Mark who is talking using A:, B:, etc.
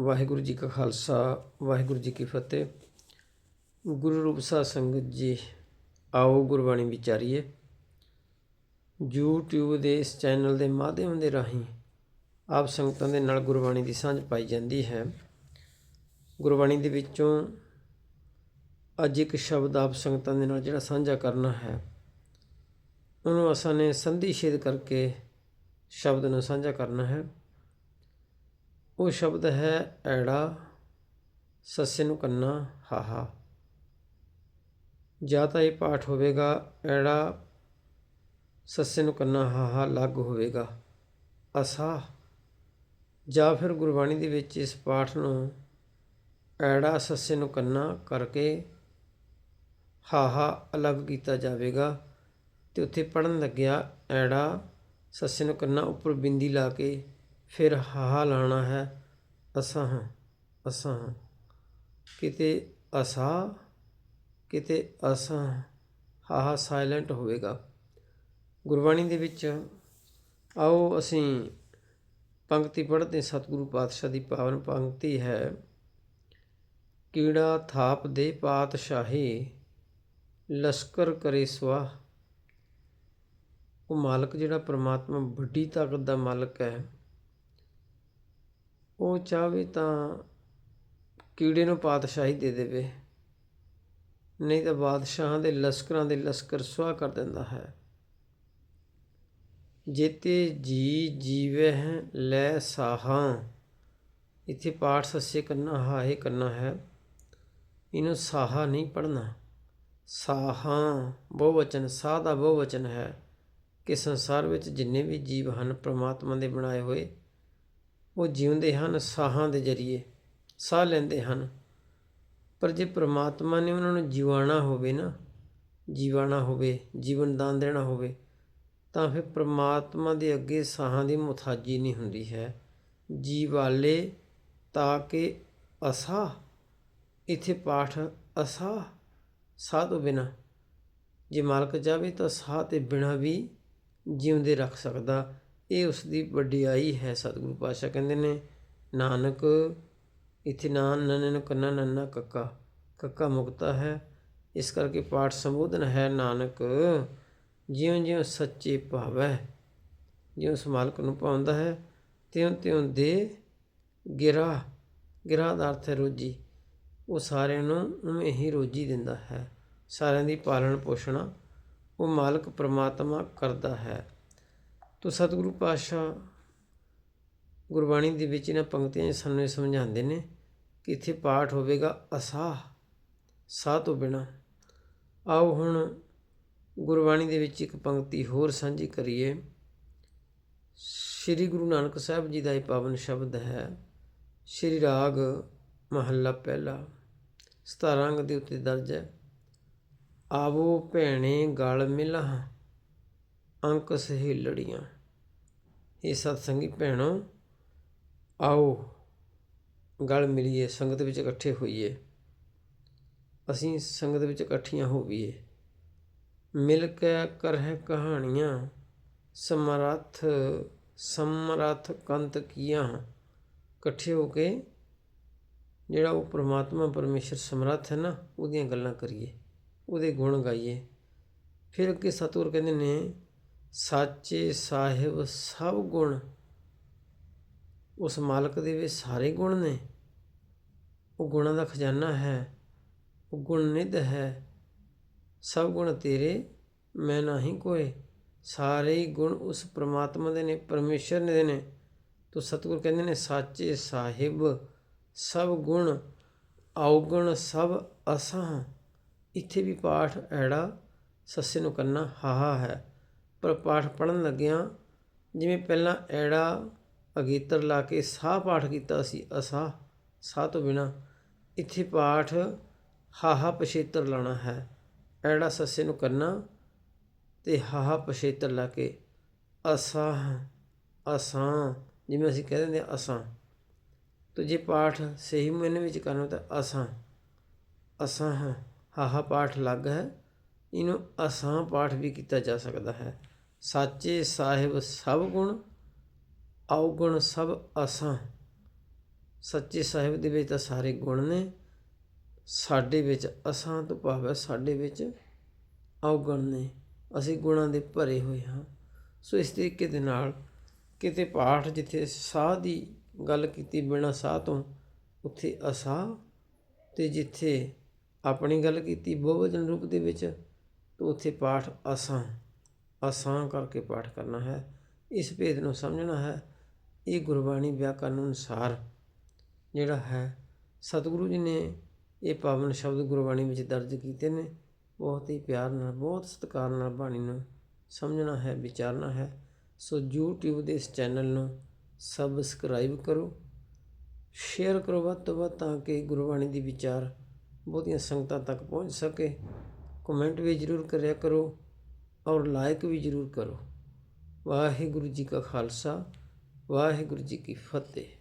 A: ਵਾਹਿਗੁਰੂ ਜੀ ਕਾ ਖਾਲਸਾ, ਵਾਹਿਗੁਰੂ ਜੀ ਕੀ ਫਤਿਹ। ਗੁਰੂ ਰੂਪ ਸਾਧ ਸੰਗਤ ਜੀ, ਆਓ ਗੁਰਬਾਣੀ ਵਿਚਾਰੀਏ। YouTube ਦੇ ਇਸ ਚੈਨਲ ਦੇ ਮਾਧਿਅਮ ਦੇ ਰਾਹੀਂ ਆਪ ਸੰਗਤਾਂ ਦੇ ਨਾਲ ਗੁਰਬਾਣੀ ਦੀ ਸਾਂਝ ਪਾਈ ਜਾਂਦੀ ਹੈ। ਗੁਰਬਾਣੀ ਦੇ ਵਿੱਚੋਂ ਅੱਜ ਇੱਕ ਸ਼ਬਦ ਆਪ ਸੰਗਤਾਂ ਦੇ ਨਾਲ ਜਿਹੜਾ ਸਾਂਝਾ ਕਰਨਾ ਹੈ, ਉਹਨੂੰ ਅਸਾਂ ਨੇ ਸੰਧੀ ਛੇਦ ਕਰਕੇ ਸ਼ਬਦ ਨੂੰ ਸਾਂਝਾ ਕਰਨਾ ਹੈ। ਉਹ ਸ਼ਬਦ ਹੈ ਐੜਾ, ਸੱਸੇ ਨੂੰ ਕੰਨਾ, ਹਾਹਾ। ਜਾਂ ਤਾਂ ਇਹ ਪਾਠ ਹੋਵੇਗਾ, ਐੜਾ, ਸੱਸੇ ਨੂੰ ਕੰਨਾ, ਹਾਹਾ, ਲੱਗ ਹੋਵੇਗਾ। ਅਸਾ। ਜਾਂ ਫਿਰ ਗੁਰਬਾਣੀ ਦੇ ਵਿੱਚ ਇਸ ਪਾਠ ਨੂੰ ਐੜਾ, ਸੱਸੇ ਨੂੰ ਕੰਨਾ ਕਰਕੇ ਹਾਹਾ, ਅਲੱਗ ਕੀਤਾ ਜਾਵੇਗਾ। ਤੇ ਉੱਥੇ ਪੜਨ ਲੱਗਿਆ, ਐੜਾ, ਸੱਸੇ ਨੂੰ ਕੰਨਾ ਉੱਪਰ ਬਿੰਦੀ ਲਾ ਕੇ ਫਿਰ ਹਾਹਾ ਲਾਣਾ ਹੈ, ਅਸਾਂ ਅਸਾਂ ਕਿਤੇ ਅਸਾ, ਕਿਤੇ ਅਸਾਂ, ਹਾਹਾ ਸਾਇਲੈਂਟ ਹੋਵੇਗਾ। ਗੁਰਬਾਣੀ ਦੇ ਵਿੱਚ, ਆਓ ਅਸੀਂ ਪੰਕਤੀ ਪੜ੍ਹਦੇ ਸਤਿਗੁਰੂ ਪਾਤਸ਼ਾਹ ਦੀ ਪਾਵਨ ਪੰਕਤੀ ਹੈ, ਕੀੜਾ ਥਾਪ ਦੇ ਪਾਤਸ਼ਾਹੀ, ਲਸ਼ਕਰ ਕਰੇ ਸਵਾ ਉਹ ਮਾਲਕ ਜਿਹੜਾ ਪ੍ਰਮਾਤਮਾ ਵੱਡੀ ਤਾਕਤ ਦਾ ਮਾਲਕ ਹੈ ਉਹ ਚਾਹਵੇ ਤਾਂ ਕੀੜੇ ਨੂੰ ਪਾਤਸ਼ਾਹੀ ਦੇ ਦੇਵੇ। ਨਹੀਂ ਤਾਂ ਬਾਦਸ਼ਾਹਾਂ ਦੇ ਲਸ਼ਕਰਾਂ ਦੇ ਲਸ਼ਕਰ ਸੁਆਹ ਕਰ ਦਿੰਦਾ ਹੈ। ਜੇਤੇ ਜੀ ਜੀਵੇ ਹੈ ਲੈ ਸਾਹਾਂ। ਇੱਥੇ ਪਾਠ ਸੱਸੇ ਕਰਨਾ ਹਾਏ ਕਰਨਾ ਹੈ। ਇਹਨੂੰ ਸਾਹਾ ਨਹੀਂ ਪੜਨਾ ਸਾਹਾਂ, ਬਹੁਵਚਨ, ਸਾਹ ਦਾ ਬਹੁਵਚਨ ਹੈ ਕਿ ਸੰਸਾਰ ਵਿੱਚ ਜਿੰਨੇ ਵੀ ਜੀਵ ਹਨ, ਪ੍ਰਮਾਤਮਾ ਦੇ ਬਣਾਏ ਹੋਏ ਉਹ ਜਿਉਂਦੇ ਹਨ, ਸਾਹਾਂ ਦੇ ਜਰੀਏ, ਸਾਹ ਲੈਂਦੇ ਹਨ। ਪਰ ਜੇ ਪ੍ਰਮਾਤਮਾ ਨੇ ਉਹਨਾਂ ਨੂੰ ਜੀਵਾਣਾ ਹੋਵੇ ਨਾ, ਜੀਵਾਣਾ ਹੋਵੇ, ਜੀਵਨ ਦਾਨ ਦੇਣਾ ਹੋਵੇ, ਤਾਂ ਫਿਰ ਪ੍ਰਮਾਤਮਾ ਦੇ ਅੱਗੇ ਸਾਹਾਂ ਦੀ ਮੁਥਾਜੀ ਨਹੀਂ ਹੁੰਦੀ ਹੈ। ਜੀਵਾਲੇ ਤਾਂ ਕਿ ਅਸਾ, ਇਥੇ ਪਾਠ ਅਸਾ, ਸਾਹ ਤੋਂ ਬਿਨਾ। ਜੇ ਮਾਲਕ ਚਾਹੇ ਤਾਂ ਸਾਹ ਤੇ ਬਿਨਾ ਵੀ ਜਿਉਂਦੇ ਰੱਖ ਸਕਦਾ। ਇਹ ਉਸ ਦੀ ਵਡਿਆਈ ਹੈ, ਸਤਿਗੁਰੂ ਪਾਤਸ਼ਾਹ ਕਹਿੰਦੇ ਨੇ, ਨਾਨਕ, ਇਥੇ ਨਾਨ ਨਨਨ ਕੰਨਾ ਨੰਨਾ ਕੱਕਾ ਕੱਕਾ ਮੁਕਤਾ ਹੈ, ਇਸ ਕਰਕੇ ਪਾਠ ਸੰਬੋਧਨ ਹੈ, ਨਾਨਕ ਜਿਉਂ ਜਿਉਂ ਸੱਚੇ ਭਾਵੈ, ਜਿਉਂ ਉਸ ਮਾਲਕ ਨੂੰ ਪਾਉਂਦਾ ਹੈ ਤਿਉਂ ਤਿਉਂ ਦੇ ਗਿਰਾ ਗਿਰਾ ਦਾ ਅਰਥ ਹੈ ਰੋਜੀ, ਉਹ ਸਾਰਿਆਂ ਨੂੰ ਉਵੇਂ ਹੀ ਰੋਜੀ ਦਿੰਦਾ ਹੈ, ਸਾਰਿਆਂ ਦੀ ਪਾਲਣ ਪੋਸ਼ਣਾ ਉਹ ਮਾਲਕ ਪ੍ਰਮਾਤਮਾ ਕਰਦਾ ਹੈ। ਤੋ ਸਤਿਗੁਰੂ ਪਾਤਸ਼ਾਹ ਗੁਰਬਾਣੀ ਦੇ ਵਿੱਚ ਇਹਨਾਂ ਪੰਕਤੀਆਂ ਸਾਨੂੰ ਇਹ ਸਮਝਾਉਂਦੇ ਨੇ ਕਿ ਇੱਥੇ ਪਾਠ ਹੋਵੇਗਾ ਅਸਾਹ, ਸਾਹ ਤੋਂ ਬਿਨਾ। ਆਓ ਹੁਣ ਗੁਰਬਾਣੀ ਦੇ ਵਿੱਚ ਇੱਕ ਪੰਕਤੀ ਹੋਰ ਸਾਂਝੀ ਕਰੀਏ। ਸ੍ਰੀ ਗੁਰੂ ਨਾਨਕ ਸਾਹਿਬ ਜੀ ਦਾ ਇਹ ਪਾਵਨ ਸ਼ਬਦ ਹੈ, ਸ੍ਰੀ ਰਾਗ ਮਹੱਲਾ ਪਹਿਲਾ 17 ਅੰਗ ਦੇ ਉੱਤੇ ਦਰਜ ਹੈ। ਆਵੋ ਭੈਣੇ ਗਲ ਮਿਲਾਹ ਅੰਕ ਸਹੇਲੜੀਆਂ। ਇਹ ਸਤਸੰਗੀ ਭੈਣੋ, ਆਓ ਗਲ ਮਿਲੀਏ, ਸੰਗਤ ਵਿੱਚ ਇਕੱਠੇ ਹੋਈਏ। ਅਸੀਂ ਸੰਗਤ ਵਿੱਚ ਇਕੱਠੀਆਂ ਹੋਵੀਏ ਮਿਲ ਕੇ ਕਰਹਿ ਕਹਾਣੀਆਂ, ਸਮਰੱਥ ਸਮਰੱਥ ਕੰਤ ਕੀਆਂ। ਇਕੱਠੇ ਹੋ ਕੇ ਜਿਹੜਾ ਉਹ ਪ੍ਰਮਾਤਮਾ ਪਰਮੇਸ਼ਰ ਸਮਰੱਥ ਹੈ ਨਾ, ਉਹਦੀਆਂ ਗੱਲਾਂ ਕਰੀਏ, ਉਹਦੇ ਗੁਣ ਗਾਈਏ। ਫਿਰ ਅੱਗੇ ਸਤਿਗੁਰ ਕਹਿੰਦੇ ਨੇ ਸਾਚੇ ਸਾਹਿਬ ਸਭ ਗੁਣ, ਉਸ ਮਾਲਕ ਦੇ ਵਿੱਚ ਸਾਰੇ ਗੁਣ ਨੇ। ਉਹ ਗੁਣਾਂ ਦਾ ਖਜ਼ਾਨਾ ਹੈ, ਉਹ ਗੁਣ ਨਿਧ ਹੈ। ਸਭ ਗੁਣ ਤੇਰੇ, ਮੈਂ ਨਹੀਂ ਕੋਏ। ਸਾਰੇ ਹੀ ਗੁਣ ਉਸ ਪ੍ਰਮਾਤਮਾ ਦੇ ਨੇ, ਪਰਮੇਸ਼ਰ ਨੇ ਦੇ ਨੇ। ਤੋ ਸਤਿਗੁਰ ਕਹਿੰਦੇ ਨੇ, ਸਾਚੇ ਸਾਹਿਬ ਸਭ ਗੁਣ, ਔਗਣ ਸਭ ਅਸਾਂ। ਇੱਥੇ ਵੀ ਪਾਠ, ਐੜਾ ਸੱਸੇ ਨੂੰ ਕਰਨਾ ਹਾਹਾ ਹੈ। ਪਰ ਪਾਠ ਪੜਨ ਲੱਗਿਆਂ ਜਿਵੇਂ ਪਹਿਲਾਂ ਐੜਾ ਅਗੇਤਰ ਲਾ ਕੇ ਸਾਹ ਪਾਠ ਕੀਤਾ ਸੀ, ਅਸਾਹ ਸਾਹ ਤੋਂ ਬਿਨਾ ਇੱਥੇ ਪਾਠ ਹਾਹਾ ਪਛੇਤਰ ਲਾਣਾ ਹੈ। ਐੜਾ ਸੱਸੇ ਨੂੰ ਕਰਨਾ ਤੇ ਹਾਹਾ ਪਛੇਤਰ ਲਾ ਕੇ ਅਸਾਹ, ਅਸਾਂ ਜਿਵੇਂ ਅਸੀਂ ਕਹਿ ਦਿੰਦੇ ਅਸਾਂ। ਤੋ ਜੇ ਪਾਠ ਸਹੀ ਮਹੀਨੇ ਵਿੱਚ ਕਰਨਾ ਤਾਂ ਅਸਾਂ ਅਸਾਂ ਹਾਹਾ ਪਾਠ ਲੱਗ ਹੈ। ਇਹਨੂੰ ਅਸਾਂ ਪਾਠ ਵੀ ਕੀਤਾ ਜਾ ਸਕਦਾ ਹੈ। ਸਾਚੇ ਸਾਹਿਬ ਸਭ ਗੁਣ ਔਗਣ ਸਭ ਅਸਾਂ ਸੱਚੇ ਸਾਹਿਬ ਦੇ ਵਿੱਚ ਤਾਂ ਸਾਰੇ ਗੁਣ ਨੇ, ਸਾਡੇ ਵਿੱਚ ਅਸਾਂ ਤੋਂ ਭਾਵ ਹੈ ਸਾਡੇ ਵਿੱਚ ਔਗਣ ਨੇ। ਅਸੀਂ ਗੁਣਾਂ ਦੇ ਭਰੇ ਹੋਏ ਹਾਂ। ਸੋ ਇਸ ਤਰੀਕੇ ਦੇ ਨਾਲ ਕਿਤੇ ਪਾਠ ਜਿੱਥੇ ਸਾਹ ਦੀ ਗੱਲ ਕੀਤੀ ਬਿਨਾਂ ਸਾਹ ਤੋਂ, ਉੱਥੇ ਅਸਾਹ ਤੇ ਜਿੱਥੇ ਆਪਣੀ ਗੱਲ ਕੀਤੀ ਬਹੁਵਚਨ ਰੂਪ ਦੇ ਵਿੱਚ, ਤਾਂ ਉੱਥੇ ਪਾਠ ਅਸਾਂ ਆਸਾਨ ਕਰਕੇ ਪਾਠ ਕਰਨਾ ਹੈ। ਇਸ ਭੇਦ ਨੂੰ ਸਮਝਣਾ ਹੈ। ਇਹ ਗੁਰਬਾਣੀ ਵਿਆਕਰਨ ਅਨੁਸਾਰ ਜਿਹੜਾ ਹੈ, ਸਤਿਗੁਰੂ ਜੀ ਨੇ ਇਹ ਪਾਵਨ ਸ਼ਬਦ ਗੁਰਬਾਣੀ ਵਿੱਚ ਦਰਜ ਕੀਤੇ ਨੇ। ਬਹੁਤ ਹੀ ਪਿਆਰ ਨਾਲ, ਬਹੁਤ ਸਤਿਕਾਰ ਨਾਲ ਬਾਣੀ ਨੂੰ ਸਮਝਣਾ ਹੈ, ਵਿਚਾਰਨਾ ਹੈ। ਸੋ YouTube ਦੇ ਇਸ ਚੈਨਲ ਨੂੰ ਸਬਸਕ੍ਰਾਈਬ ਕਰੋ। ਸ਼ੇਅਰ ਕਰੋ ਵੱਧ ਤੋਂ ਵੱਧ ਤਾਂ ਕਿ ਗੁਰਬਾਣੀ ਦੀ ਵਿਚਾਰ ਬਹੁਤੀਆਂ ਸੰਗਤਾਂ ਤੱਕ ਪਹੁੰਚ ਸਕੇ। ਕਮੈਂਟ ਵੀ ਜ਼ਰੂਰ ਕਰਿਆ ਕਰੋ। ਔਰ ਲਾਇਕ ਵੀ ਜ਼ਰੂਰ ਕਰੋ। ਵਾਹਿਗੁਰੂ ਜੀ ਕਾ ਖਾਲਸਾ ਵਾਹਿਗੁਰੂ ਜੀ ਕੀ ਫਤਿਹ।